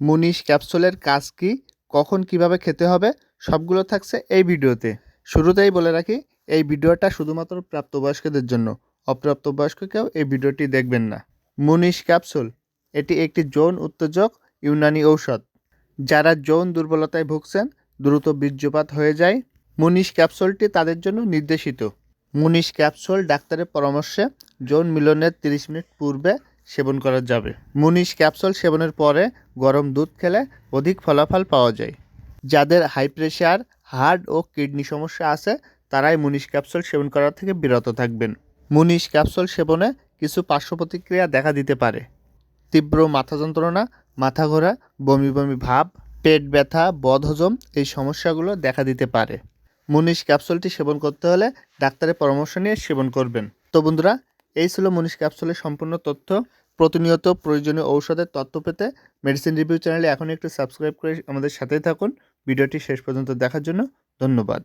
মুনিশ ক্যাপসুলের কাজ কি? কখন কীভাবে খেতে হবে? সবগুলো থাকছে এই ভিডিওতে। শুরুতেই বলে রাখি, এই ভিডিওটা শুধুমাত্র প্রাপ্তবয়স্কদের জন্য। অপ্রাপ্তবয়স্ক কেউ এই ভিডিওটি দেখবেন না। মুনিশ ক্যাপসুল, এটি একটি যৌন উত্তেজক ইউনানি ঔষধ। যারা যৌন দুর্বলতায় ভুগছেন, দ্রুত বীর্যপাত হয়ে যায়। মুনিশ ক্যাপসুলটি তাদের জন্য নির্দেশিত। মুনিশ ক্যাপসুল ডাক্তারের পরামর্শে যৌন মিলনের 30 মিনিট পূর্বে সেবন করা যাবে। মুনিশ ক্যাপসুল সেবনের পরে গরম দুধ খেলে অধিক ফলাফল পাওয়া যায়। যাদের হাই প্রেশার, হার্ট ও কিডনি সমস্যা আছে, তারাই মুনিশ ক্যাপসুল সেবন করা থেকে বিরত থাকবেন। মুনিশ ক্যাপসুল সেবনে কিছু পার্শ্ব প্রতিক্রিয়া দেখা দিতে পারে। তীব্র মাথা যন্ত্রণা, মাথা ঘোরা, বমি বমি ভাব, পেট ব্যথা বদহজম এই সমস্যাগুলো দেখা দিতে পারে। মুনিশ ক্যাপসুলটি সেবন করতে হলে ডাক্তারের পরামর্শ নিয়ে সেবন করবেন। তো বন্ধুরা এই ছিল মনীষ ক্যাপসুলের সম্পূর্ণ তথ্য। প্রতিনিয়ত প্রয়োজনীয় ঔষধের তথ্য পেতে মেডিসিন রিভিউ চ্যানেলে এখন একটু সাবস্ক্রাইব করে আমাদের সাথেই থাকুন। ভিডিওটি শেষ পর্যন্ত দেখার জন্য ধন্যবাদ।